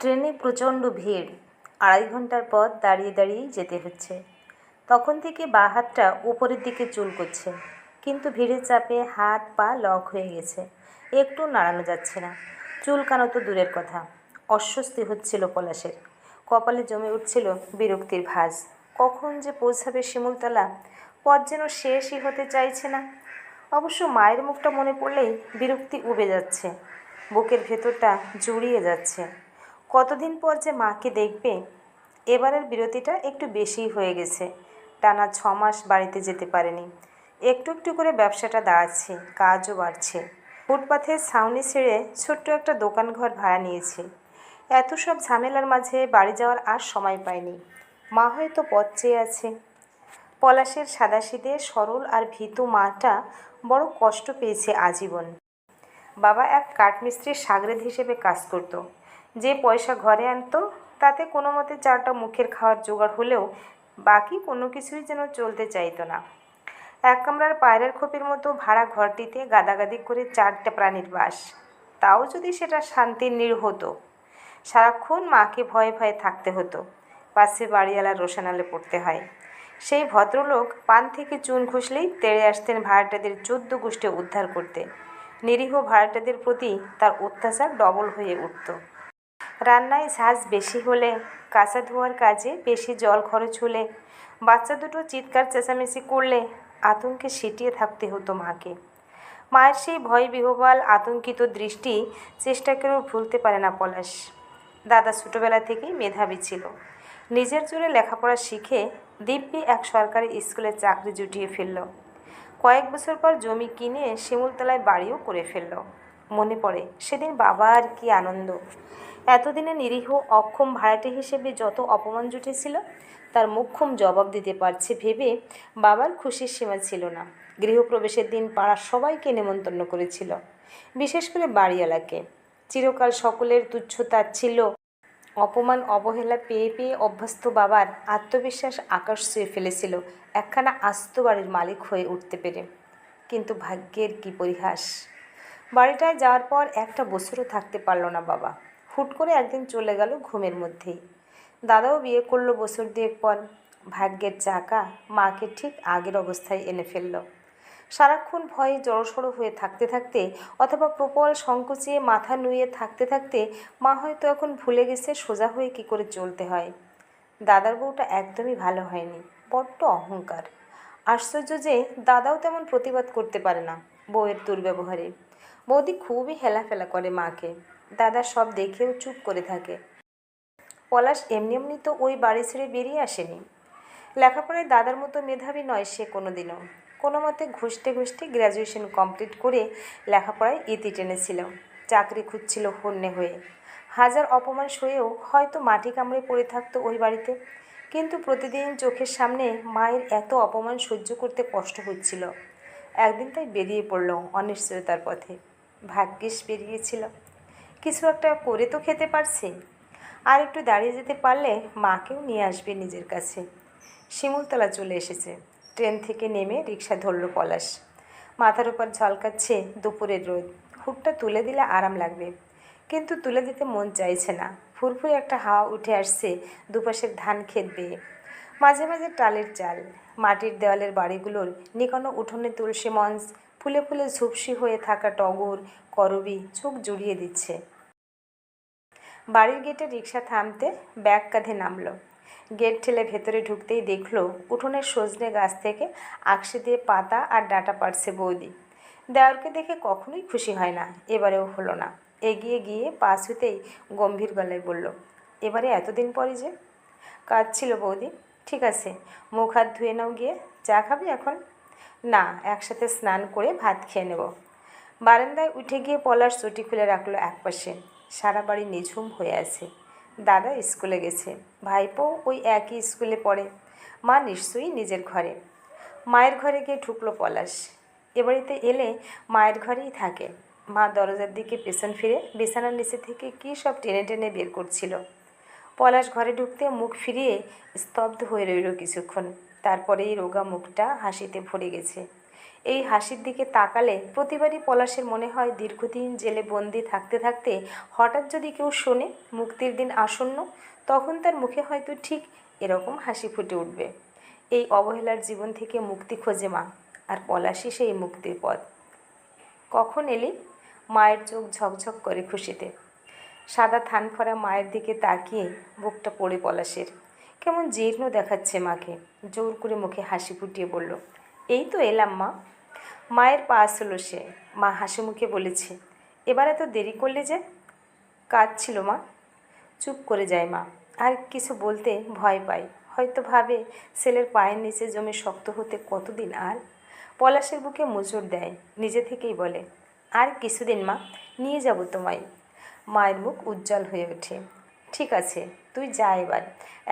ট্রেনে প্রচণ্ড ভিড়। আড়াই ঘণ্টার পথ দাঁড়িয়ে দাঁড়িয়েই যেতে হচ্ছে। তখন থেকে বাঁ হাতটা উপরের দিকে চুল করছে। কিন্তু ভিড়ের চাপে হাত পা লক হয়ে গেছে। একটু নাড়ানো যাচ্ছে না। চুলকানো তো দূরের কথা। অস্বস্তি হচ্ছিল পলাশের। কপালে জমে উঠছিল বিরক্তির ভাঁজ। কখন যে পৌঁছাবে শিমুলতলা, পথ যেন শেষই হতে চাইছে না। অবশ্য মায়ের মুখটা মনে পড়লেই বিরক্তি উবে যাচ্ছে। বুকের ভেতরটা জুড়িয়ে যাচ্ছে। কতদিন পর যে মাকে দেখবে, এবারের বিরতিটা একটু বেশিই হয়ে গেছে। টানা ছ মাস বাড়িতে যেতে পারেনি। একটু একটু করে ব্যবসাটা দাঁড়াচ্ছে, কাজও বাড়ছে। ফুটপাথের ছাউনি ছেড়ে ছোট্ট একটা দোকান ঘর ভাড়া নিয়েছে। এত সব ঝামেলার মাঝে বাড়ি যাওয়ার আর সময় পায়নি মা হয়তো পথ চেয়ে আছে। পলাশের সাদাসিদে সরল আর ভীতু মাটা বড় কষ্ট পেয়েছে আজীবন। বাবা এক কাঠমিস্ত্রির সাগরেদ হিসেবে কাজ করত। যে পয়সা ঘরে আনতো, তাতে কোনো মতে চারটা মুখের খাওয়ার জোগাড় হলেও বাকি কোনো কিছুই যেন চলতে চাইতো না। এক কামরার পায়রের খোপের মতো ভাড়া ঘরটিতে গাদাগাদি করে চারটে প্রাণীর বাস। তাও যদি সেটা শান্তির নীড় হতো, সারাক্ষণ মাকে ভয়ে ভয়ে থাকতে হতো, পাশে বাড়িওয়ালার রোশনালে পড়তে হয়। সেই ভদ্রলোক পান থেকে চুন ঘষলেই তেড়ে আসতেন ভাড়াটাদের চোদ্দ গোষ্ঠী উদ্ধার করতে। নিরীহ ভাড়াটাদের প্রতি তার অত্যাচার ডবল হয়ে উঠত। রান্নায় ঝাঁজ বেশি হলে, কাঁচা ধোয়ার কাজে বেশি জল খরচ হলে, বাচ্চা দুটো চিৎকার চেঁচামেচি করলে আতঙ্কে সিটিয়ে থাকতে হতো মাকে। মায়ের সেই ভয় বিহবাল আতঙ্কিত দৃষ্টি চেষ্টা করেও ভুলতে পারে না পলাশ। দাদা ছোটোবেলা থেকেই মেধাবী ছিল। নিজের জোরে লেখাপড়া শিখে দিব্যি এক সরকারি স্কুলে চাকরি জুটিয়ে ফেলল। কয়েক বছর পর জমি কিনে শিমুলতলায় বাড়িও করে ফেলল। মনে পড়ে, সেদিন বাবার কি আনন্দ। এতদিনে নিরীহ, অক্ষম ভাড়াটে হিসেবে যত অপমান জুটেছিল, তার মুখ্যম জবাব দিতে পারছে ভেবে বাবার খুশির সীমা ছিল না। গৃহপ্রবেশের দিন পাড়ার সবাইকে নেমন্তন্ন করেছিল, বিশেষ করে বাড়িওয়ালাকে। চিরকাল সকলের তুচ্ছ তাচ্ছিল্য অপমান অবহেলা পেয়ে পেয়ে অভ্যস্ত বাবার আত্মবিশ্বাস আকাশ ছুঁয়ে ফেলেছিল, একখানা আস্ত বাড়ির মালিক হয়ে উঠতে পেরে। কিন্তু ভাগ্যের কি পরিহাস? বাড়িটায় যাওয়ার পর একটা বছরও থাকতে পারল না বাবা। হুট করে একদিন চলে গেল ঘুমের মধ্যেই। দাদাও বিয়ে করল বছর দুয়েক পর ভাগ্যের চাকা মাকে ঠিক আগের অবস্থায় এনে ফেলল। সারাক্ষণ ভয়ে জড়সড়ো হয়ে থাকতে থাকতে অথবা প্রবল সংকোচে মাথা নুয়ে থাকতে থাকতে মা হয়তো এখন ভুলে গেছে সোজা হয়ে কি করে চলতে হয়। দাদার বউটা একদমই ভালো হয়নি, বড্ড অহংকার। আশ্চর্য যে দাদাও তেমন প্রতিবাদ করতে পারে না বউয়ের দুর্ব্যবহারে। বৌদি খুবই হেলাফেলা করে মাকে। দাদা সব দেখেও চুপ করে থাকে। পলাশ এমনি এমনি তো ওই বাড়ি ছেড়ে বেরিয়ে আসেনি। লেখাপড়ায় দাদার মতো মেধাবী নয় সে কোনো দিনও কোনো মতে ঘুষতে ঘুষতে গ্র্যাজুয়েশন কমপ্লিট করে লেখাপড়ায় ইতি টেনেছিল। চাকরি খুঁজছিল হন্যে হয়ে। হাজার অপমান সয়েও হয়তো মাটি কামড়ে পড়ে থাকতো ওই বাড়িতে। কিন্তু প্রতিদিন চোখের সামনে মায়ের এত অপমান সহ্য করতে কষ্ট হচ্ছিল। একদিন তাই বেরিয়ে পড়ল অনিশ্চয়তার পথে। ভাগ্যিস বেরিয়েছিল কিছু একটা করে তো খেতে পারছে। আর একটু দাঁড়িয়ে যেতে পারলে মাকেও নিয়ে আসবে নিজের কাছে। শিমুলতলা চলে এসেছে। ট্রেন থেকে নেমে রিক্সা ধরল পলাশ। মাথার উপর ঝলকাচ্ছে দুপুরের রোদ। হুটটা তুলে দিলে আরাম লাগবে। কিন্তু তুলে দিতে মন চাইছে না। ফুরফুরে একটা হাওয়া উঠে আসছে দুপাশের ধান ক্ষেত বেয়ে। মাঝে মাঝে টালের চাল, মাটির দেওয়ালের বাড়িগুলোর নিকোনো উঠোনে তুলসী মঞ্চ ফুলে ফুলে ঝুপসি হয়ে থাকা টগর, করবি চোখ জুড়িয়ে দিচ্ছে। বাড়ির গেটে রিক্সা থামতে ব্যাগ কাঁধে নামলো। গেট ঠেলে ভেতরে ঢুকতেই দেখল, উঠোনের সজনে গাছ থেকে আকশে দিয়ে পাতা আর ডাটা পারছে বৌদি। দেওয়ারকে দেখে কখনোই খুশি হয় না, এবারেও হলো না। এগিয়ে গিয়ে পাশ হতেই গম্ভীর গলায় বলল, এবারে এতদিন পরে যে? কাজ ছিল বৌদি, ঠিক আছে, মুখ হাত ধুয়ে নাও গিয়ে, চা খাবি এখন? না, একসাথে স্নান করে ভাত খেয়ে নেব। বারান্দায় উঠে গিয়ে পলার চটি খুলে রাখল একপাশে। সারা বাড়ি নিঝুম হয়ে আছে। দাদা স্কুলে গেছে। ভাইপো ওই একই স্কুলে পড়ে। মা নিশ্চয়ই নিজের ঘরে। মায়ের ঘরে গিয়ে ঢুকলো পলাশ। এ বাড়িতে এলে মায়ের ঘরেই থাকে। মা দরজার দিকে পেছন ফিরে বিছানার নিচে থেকে কী সব টেনে টেনে বের করছিল। পলাশ ঘরে ঢুকতে মুখ ফিরিয়ে স্তব্ধ হয়ে রইল কিছুক্ষণ। তারপরেই রোগা মুখটা হাসিতে ভরে গেছে। এই হাসির দিকে তাকালে প্রতিবারই পলাশের মনে হয় দীর্ঘদিন জেলে বন্দি থাকতে থাকতে হঠাৎ যদি কেউ শোনে মুক্তির দিন আসন্ন, তখন তার মুখে হয়তো ঠিক এরকম হাসি ফুটে উঠবে। এই অবহেলার জীবন থেকে মুক্তি খোঁজে মা, আর পলাশই সেই মুক্তির পথ। কখন এলি? মায়ের চোখ ঝকঝক করে খুশিতে। সাদা থান মায়ের দিকে তাকিয়ে বুকটা পড়ে পলাশের। কেমন জীর্ণ দেখাচ্ছে মাকে। জোর করে মুখে হাসি ফুটিয়ে বলল, এই তো এলাম মা। মায়ের পাশ হলো সে। মা হাসি মুখে বলেছে, এবার এত দেরি করলে যে? কাজ ছিল মা। চুপ করে যায় মা, আর কিছু বলতে ভয় পায় হয়তো ভাবে ছেলের পায়ের নিচে জমে শক্ত হতে কতদিন আর? পলাশের বুকে মোচড় দেয়, নিজে থেকেই বলে, আর কিছুদিন মা, নিয়ে যাব তোমায়। মায়ের মুখ উজ্জ্বল হয়ে ওঠে। ঠিক আছে তুই যা এবার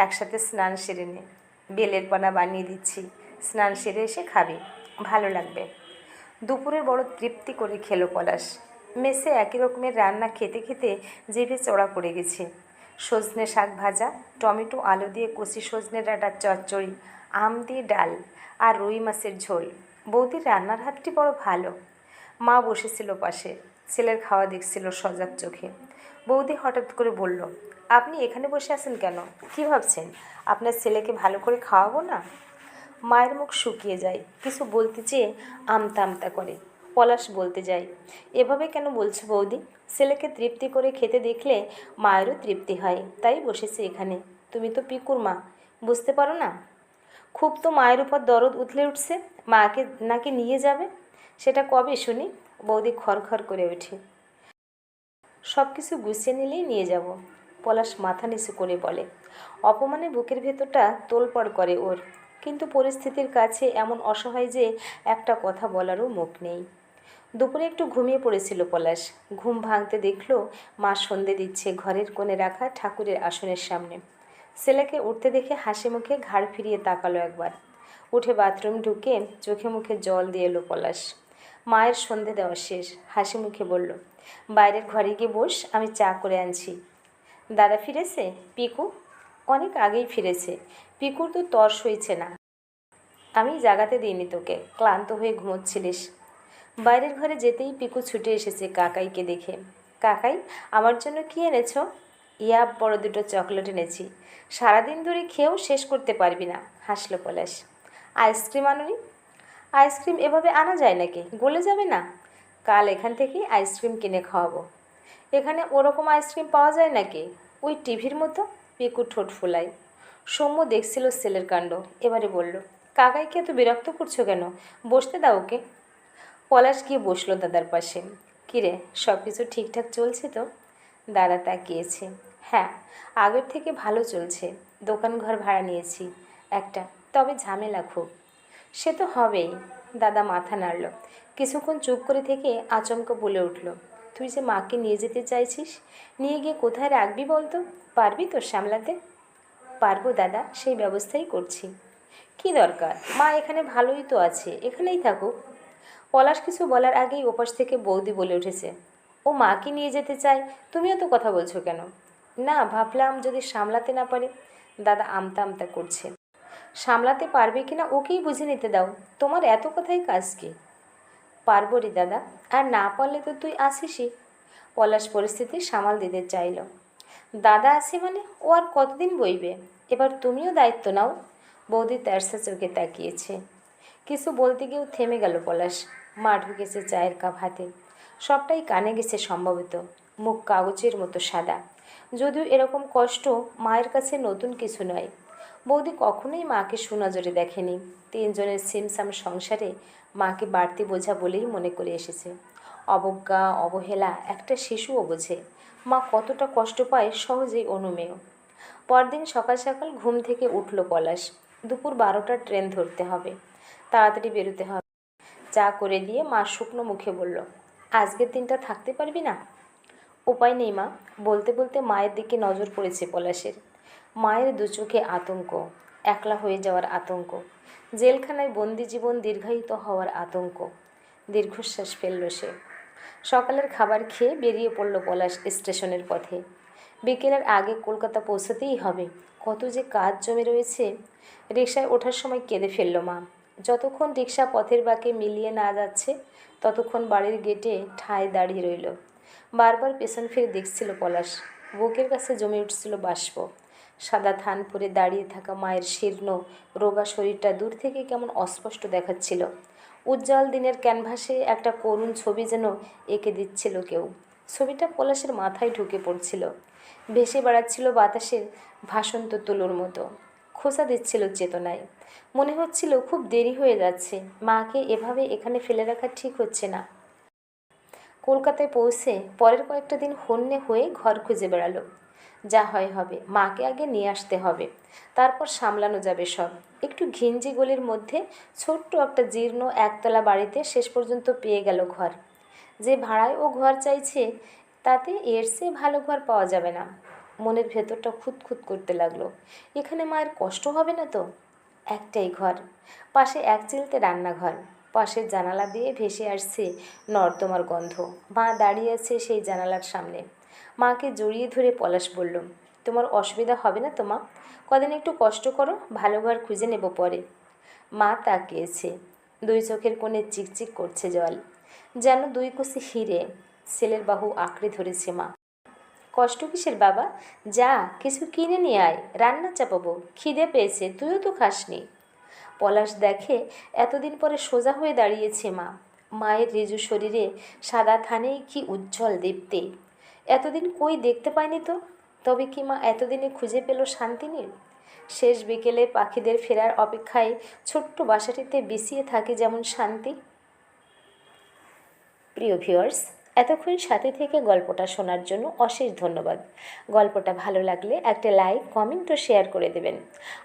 একসাথে স্নান সেরে নে। বেলের পানা বানিয়ে দিচ্ছি, স্নান সেরে এসে খাবি, ভালো লাগবে। দুপুরের বড় তৃপ্তি করে খেলো পলাশ। মেসে একই রকমের রান্না খেতে খেতে জিভে চড়া পড়ে গেছে। সজনে শাক ভাজা, টমেটো, আলু দিয়ে কষি সজনে ডাঁটার চচ্চড়ি, আম দিয়ে ডাল আর রুই মাছের ঝোল। বৌদির রান্নার হাতটি বড় ভালো। মা বসেছিল পাশে, ছেলের খাওয়া দেখছিল সজাগ চোখে। বৌদি হঠাৎ করে বলল আপনি এখানে বসে আছেন কেন? কি ভাবছেন? আপনার ছেলেকে ভালো করে খাওয়াবো না? মায়ের মুখ শুকিয়ে যায়। কিছু বলতে চেয়ে আমতা আমতা করে। পলাশ বলতে যায়, এভাবে কেন বলছো বৌদি? ছেলেকে তৃপ্তি করে খেতে দেখলে মায়েরও তৃপ্তি হয়। তাই বসেছে এখানে। তুমি তো পিকুর মা। বুঝতে পারো না? খুব তো মায়ের উপর দরদ উথলে উঠছে। মাকে নাকি নিয়ে যাবে? সেটা কবে শুনি? বৌদি খড়খড় করে ওঠে। সব কিছু গুছিয়ে নিলেই নিয়ে যাব। পলাশ মাথা নিচু করে বলে অপমানে বুকের ভেতরটা তোলপড় করে ওর। কিন্তু পরিস্থিতির কাছে এমন অসহায় যে একটা কথা বলারও মুখ নেই। দুপুরে একটু ঘুমিয়ে পড়েছিল পলাশ। ঘুম ভাঙতে দেখল মা সন্ধে দিচ্ছে ঘরের কোণে রাখা ঠাকুরের আসনের সামনে। ছেলেকে উঠতে দেখে হাসি মুখে ঘাড় ফিরিয়ে তাকালো একবার। উঠে বাথরুম ঢুকে চোখে মুখে জল দিয়ে এলো পলাশ। মায়ের সন্ধে দেওয়া শেষ। হাসি মুখে বলল, বাইরের ঘরে গিয়ে বস, আমি চা করে আনছি। দাদা ফিরেছে? পিকু? অনেক আগেই ফিরেছে। পিকুর তো তর্স হয়েছে না। আমি জাগাতে দিইনি তোকে। ক্লান্ত হয়ে ঘুমোচ্ছিলিস। বাইরের ঘরে যেতেই পিকু ছুটে এসেছে কাকাইকে দেখে। কাকাই, আমার জন্য কি এনেছো? ইয়া, বড় দুটো চকলেট এনেছি। সারাদিন ধরে খেয়েও শেষ করতে পারবি না, হাসলো পলাশ। আইসক্রিম আনুনি? আইসক্রিম এভাবে আনা যায় নাকি? গলে যাবে না? কাল এখান থেকেই আইসক্রিম কিনে খাওয়াবো। এখানে ওরকম আইসক্রিম পাওয়া যায় নাকি? ওই টিভির মতো? পিকু ঠোঁট ফোলায়। সৌম্য দেখছিল সেলের কাণ্ড। এবারে বলল কাকাইকে এত বিরক্ত করছ কেন? বসতে দাও ওকে। পলাশ গিয়ে বসল দাদার পাশে। কিরে সব কিছু ঠিকঠাক চলছে তো? দাদা তাকিয়েছে। হ্যাঁ আগের থেকে ভালো চলছে। দোকান ঘর ভাড়া নিয়েছি। একটা, তবে ঝামেলা খুব। সে তো হবেই। দাদা মাথা নাড়ল। কিছুক্ষণ চুপ করে থেকে আচমকা বলে উঠল তুই যে মাকে নিয়ে যেতে চাইছিস, নিয়ে গিয়ে কোথায় রাখবি বলতো? পারবি তো সামলাতে? পারব দাদা, সেই ব্যবস্থাই করছি। কি দরকার? মা এখানে ভালোই তো আছে, এখানেই থাকুক। পলাশ কিছু বলার আগেই ওপাশ থেকে বৌদি বলে উঠেছে, ও মাকে নিয়ে যেতে চায়? তুমিও তো কথা বলছো কেন? না, ভাবলাম যদি সামলাতে না পারে। দাদা, আমতা আমতা করছে। সামলাতে পারবে কি না ওকেই বুঝে নিতে দাও। তোমার এত কথাই কাজ কি? পারব রে দাদা, আর না পারলে তো তুই আসিসই। পলাশ পরিস্থিতি সামাল দিতে চাইল। দাদা আছে মানে ও আর কতদিন বইবে? এবার তুমিও দায়িত্ব নাও। বৌদি তেরসা চোখে তাকিয়েছে। কিছু বলতে গিয়েও থেমে গেল পলাশ। মা ঢুকেছে চায়ের কাপ হাতে। সবটাই কানে গেছে সম্ভবত। মুখ কাগজের মতো সাদা। যদিও এরকম কষ্ট মায়ের কাছে নতুন কিছু নয়। বৌদি কখনোই মাকে সুনজরে দেখেনি। তিনজনের সিমসাম সংসারে মাকে বাড়তি বোঝা বলেই মনে করে এসেছে। অবজ্ঞা, অবহেলা, একটা শিশুও বোঝে। মা কতটা কষ্ট পায় সহজেই অনুমেয়। পরদিন সকাল সকাল ঘুম থেকে উঠল পলাশ। দুপুর বারোটার ট্রেন ধরতে হবে। তাড়াতাড়ি বেরোতে হবে। চা করে দিয়ে মা শুকনো মুখে বলল আজকের দিনটা থাকতে পারবি না? উপায় নেই মা। বলতে বলতে মায়ের দিকে নজর পড়েছে পলাশের। মায়ের দু চোখে আতঙ্ক, একলা হয়ে যাওয়ার আতঙ্ক, জেলখানায় বন্দি জীবন দীর্ঘায়িত হওয়ার আতঙ্ক, দীর্ঘশ্বাস ফেলল সে। সকালের খাবার খেয়ে বেরিয়ে পড়ল পলাশ স্টেশনের পথে। বিকেলের আগে কলকাতা পৌঁছাতেই হবে, কত যে কাজ জমে রয়েছে। রিক্সায় ওঠার সময় কেঁদে ফেলল মা। যতক্ষণ রিক্সা পথের বাঁকে মিলিয়ে না যাচ্ছে, ততক্ষণ বাড়ির গেটে ঠায় দাঁড়িয়ে রইল। বারবার পেছন ফিরে দেখছিল পলাশ। বুকের কাছে জমে উঠছিল বাষ্প। সাদা থান পরে দাঁড়িয়ে থাকা মায়ের শীর্ণ রোগা শরীরটা দূর থেকে কেমন অস্পষ্ট দেখাচ্ছিল। উজ্জ্বল দিনের ক্যানভাসে একটা করুণ ছবি যেন এঁকে দিচ্ছিল কেউ। ছবিটা পলাশের মাথায় ঢুকে পড়ছিল। ভেসে বেড়াচ্ছিল বাতাসের ভাসন্ত তুলোর মতো। খোসা দিচ্ছিল চেতনায়। মনে হচ্ছিল খুব দেরি হয়ে যাচ্ছে। মাকে এভাবে এখানে ফেলে রাখা ঠিক হচ্ছে না। কলকাতায় পৌঁছে পরের কয়েকটা দিন হন্যে হয়ে ঘর খুঁজে বেড়ালো। যা হয় হবে, মাকে আগে নিয়ে আসতে হবে। তারপর সামলানো যাবে সব। একটু ঘিঞ্জি গলির মধ্যে ছোট্ট একটা জীর্ণ একতলা বাড়িতে শেষ পর্যন্ত পেয়ে গেল ঘর। যে ভাড়ায় ও ঘর চাইছে, তাতে এর চেয়ে ভালো ঘর পাওয়া যাবে না। মনের ভেতরটা খুঁতখুত করতে লাগল। এখানে মায়ের কষ্ট হবে না তো? একটাই ঘর। পাশে এক চিলতে রান্নাঘর। পাশের জানালা দিয়ে ভেসে আসছে নর্দমার গন্ধ। মা দাঁড়িয়ে আছে সেই জানালার সামনে। মাকে জড়িয়ে ধরে পলাশ বলল, তোমার অসুবিধা হবে না তো মা? কদিন একটু কষ্ট করো, ভালো ঘর খুঁজে নেব পরে। মা তাকিয়েছে, দুই চোখের কোণে চিকচিক করছে জল। যেন দুই কুচি হিরে, ছেলের বাহু আঁকড়ে ধরেছে মা। কষ্ট কিসের বাবা? যা, কিছু কিনে নিয়ে আয়, রান্না চাপাবো, খিদে পেয়েছে, তুইও তো খাসনি। পলাশ দেখে, এতদিন পরে সোজা হয়ে দাঁড়িয়েছে মা। মায়ের রিজু শরীরে সাদা থানেই কি উজ্জ্বল দীপ্তি। এতদিন কই দেখতে পায়নি তো? তবে কি মা এতদিনে খুঁজে পেল শান্তিনীর? শেষ বিকেলে পাখিদের ফেরার অপেক্ষায় ছোট্ট বাসাটিতে বিছিয়ে থাকে যেমন শান্তি। প্রিয় ভিউয়ার্স, এতক্ষণ সাথে থেকে গল্পটা শোনার জন্য অশেষ ধন্যবাদ। গল্পটা ভালো লাগলে একটা লাইক, কমেন্ট ও শেয়ার করে দেবেন।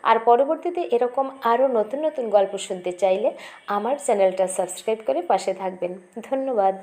আর পরবর্তীতে এরকম আরও নতুন নতুন গল্প শুনতে চাইলে আমার চ্যানেলটা সাবস্ক্রাইব করে পাশে থাকবেন। ধন্যবাদ।